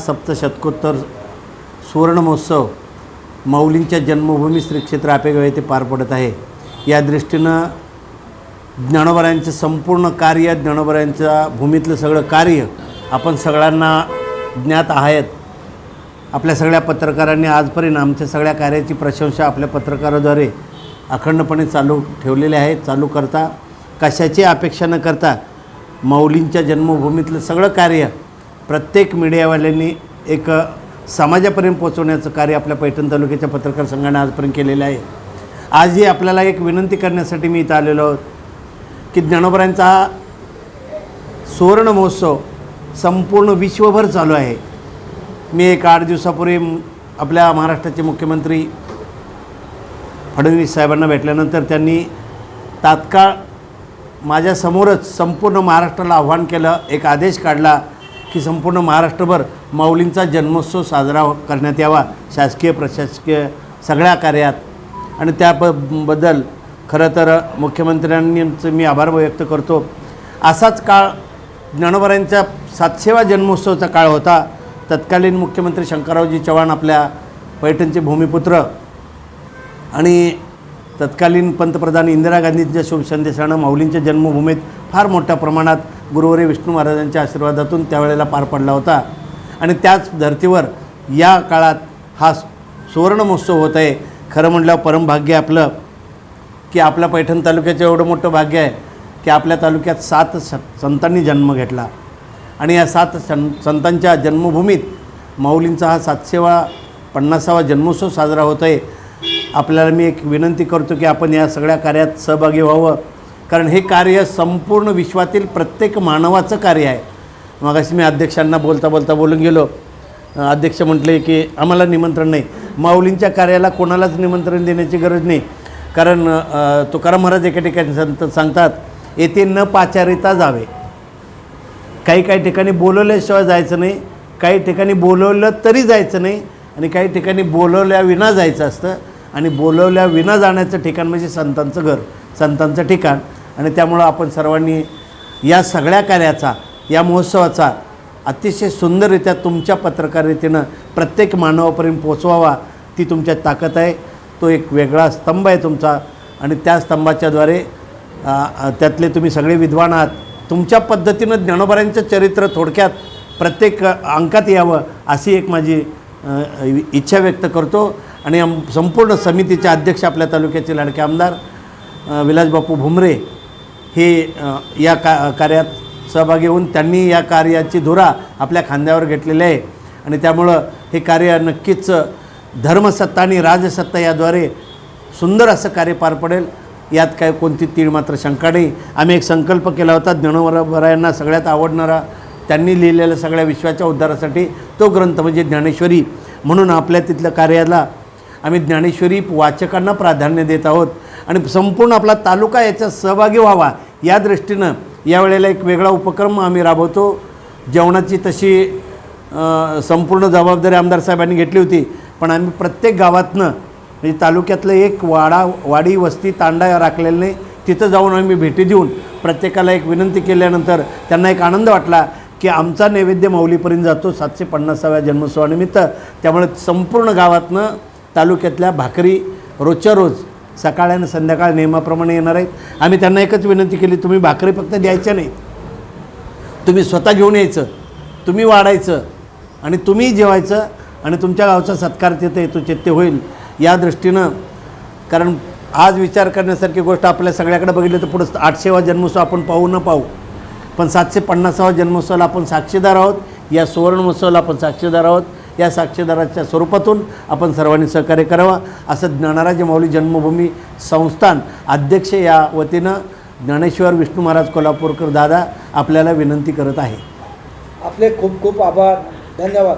सप्तशतकोत्तर सुवर्णमहोत्सव माऊलींच्या जन्मभूमी श्री क्षेत्र आपेगाव येथे पार पडत आहे. या दृष्टीनं ज्ञानोबरायांचं संपूर्ण कार्य ज्ञानोबरायांच्या भूमीतलं सगळं कार्य आपण सगळ्यांना ज्ञात आहेत. आपल्या सगळ्या पत्रकारांनी आजपर्यंत आमच्या सगळ्या कार्याची प्रशंसा आपल्या पत्रकाराद्वारे अखंडपणे चालू ठेवलेले आहे चालू करता. कशाची अपेक्षा न करता माऊलींच्या जन्मभूमीतलं सगळं कार्य प्रत्येक मीडियावाल्यांनी एक समाजापर्यंत पोहोचवण्याचं कार्य आपल्या पैठण तालुक्याच्या पत्रकार संघाने आजपर्यंत केलेलं आहे. आजही आपल्याला एक विनंती करण्यासाठी मी इथं आलेलो आहोत की ज्ञानोबरांचा हा सुवर्ण महोत्सव संपूर्ण विश्वभर चालू आहे. मी एक आठ दिवसापूर्वी आपल्या महाराष्ट्राचे मुख्यमंत्री फडणवीस साहेबांना भेटल्यानंतर त्यांनी तात्काळ माझ्यासमोरच संपूर्ण महाराष्ट्राला आव्हान केलं एक आदेश काढला की संपूर्ण महाराष्ट्रभर माऊलींचा जन्मोत्सव साजरा करण्यात यावा शासकीय प्रशासकीय सगळ्या कार्यात. आणि त्याबद्दल खरं तर मुख्यमंत्र्यांचं मी आभार व्यक्त करतो. असाच काळ ज्ञानोबरांच्या सातशेवा जन्मोत्सवाचा काळ होता. तत्कालीन मुख्यमंत्री शंकररावजी चव्हाण आपल्या पैठणचे भूमिपुत्र आणि तत्कालीन पंतप्रधान इंदिरा गांधींच्या शुभसंदेशानं माऊलींच्या जन्मभूमीत फार मोठ्या प्रमाणात गुरुवारी विष्णू महाराजांच्या आशीर्वादातून त्यावेळेला पार पडला होता. आणि त्याच धर्तीवर या काळात हा सुवर्ण महोत्सव होत आहे. खरं म्हटल्यावर परमभाग्य आपलं की आपल्या पैठण तालुक्याचं एवढं मोठं भाग्य आहे की आपल्या तालुक्यात सात स संतांनी जन्म घेतला. आणि या सात सं संतांच्या जन्मभूमीत माऊलींचा हा सातशेवा पन्नासावा जन्मोत्सव साजरा होत आहे. आपल्याला मी एक विनंती करतो की आपण या सगळ्या कार्यात सहभागी व्हावं. कारण हे कार्य संपूर्ण विश्वातील प्रत्येक मानवाचं कार्य आहे. मगाशी मी अध्यक्षांना बोलता बोलता बोलून गेलो. अध्यक्ष म्हटले की आम्हाला निमंत्रण नाही. माऊलींच्या कार्याला कोणालाच निमंत्रण देण्याची गरज नाही. कारण तुकाराम महाराज एका ठिकाणी संत सांगतात येथे न पाचारिता जावे. काही काही ठिकाणी बोलवल्याशिवाय जायचं नाही. काही ठिकाणी बोलवलं तरी जायचं नाही. आणि काही ठिकाणी बोलवल्याविना जायचं असतं. आणि बोलवल्या विना जाण्याचं ठिकाण म्हणजे संतांचं घर. संतांचं ठिकाण. आणि त्यामुळं आपण सर्वांनी या सगळ्या कार्याचा या महोत्सवाचा अतिशय सुंदररित्या तुमच्या पत्रकारितेनं प्रत्येक मानवापर्यंत पोचवावा ती तुमच्या ताकद आहे. तो एक वेगळा स्तंभ आहे तुमचा आणि त्या स्तंभाच्याद्वारे त्यातले तुम्ही सगळे विद्वान आहात. तुमच्या पद्धतीनं ज्ञानोबारांचं चरित्र थोडक्यात प्रत्येक अंकात यावं अशी एक माझी इच्छा व्यक्त करतो. आणि आम संपूर्ण समितीचे अध्यक्ष आपल्या तालुक्याचे लाडके आमदार विलासबापू भुमरे हे या का कार्यात सहभागी होऊन त्यांनी या कार्याची धुरा आपल्या खांद्यावर घेतलेली आहे. आणि त्यामुळं हे कार्य नक्कीच धर्मसत्ता आणि राजसत्ता याद्वारे सुंदर असं कार्य पार पडेल. यात काय कोणती तीळ मात्र शंका नाही. आम्ही एक संकल्प केला होता ज्ञानोबरायांना सगळ्यात आवडणारा त्यांनी लिहिलेल्या सगळ्या विश्वाच्या उद्धारासाठी तो ग्रंथ म्हणजे ज्ञानेश्वरी. म्हणून आपल्या तिथल्या कार्याला आम्ही ज्ञानेश्वरी वाचकांना प्राधान्य देत आहोत. आणि संपूर्ण आपला तालुका याच्यात सहभागी व्हावा या दृष्टीनं यावेळेला एक वेगळा उपक्रम आम्ही राबवतो. जेवणाची तशी संपूर्ण जबाबदारी आमदार साहेबांनी घेतली होती. पण आम्ही प्रत्येक गावातनं म्हणजे तालुक्यातलं एक वाडा वाडी वस्ती तांडा राखलेला नाही. तिथं जाऊन आम्ही भेटी देऊन प्रत्येकाला एक विनंती केल्यानंतर त्यांना एक आनंद वाटला की आमचा नैवेद्य माऊलीपर्यंत जातो सातशे पन्नासाव्या जन्मोत्सवानिमित्त. त्यामुळे संपूर्ण गावातनं तालुक्यातल्या भाकरी रोजच्या रोज सकाळ आणि संध्याकाळ नियमाप्रमाणे येणार आहेत. आम्ही त्यांना एकच विनंती केली तुम्ही भाकरी फक्त द्यायच्या नाहीत. तुम्ही स्वतः घेऊन यायचं तुम्ही वाढायचं आणि तुम्ही जेवायचं आणि तुमच्या गावचा सत्कार तिथे येतो चित्ते होईल. या दृष्टीनं कारण आज विचार करण्यासारखी गोष्ट आपल्या सगळ्याकडे बघितली तर पुढं आठशेवा जन्मोत्सव आपण पाहू न पाहू. पण सातशे पन्नासावा जन्मोत्सवाला आपण साक्षीदार आहोत. या सुवर्ण महोत्सवाला आपण साक्षीदार आहोत. या साक्षीदाराच्या स्वरूपातून आपण सर्वांनी सहकार्य करावं. असं ज्ञानराज माऊली जन्मभूमी संस्थान अध्यक्ष या वतीनं ज्ञानेश्वर विष्णू महाराज कोल्हापूरकर दादा आपल्याला विनंती करत आहे. आपले खूप खूप आभार. धन्यवाद.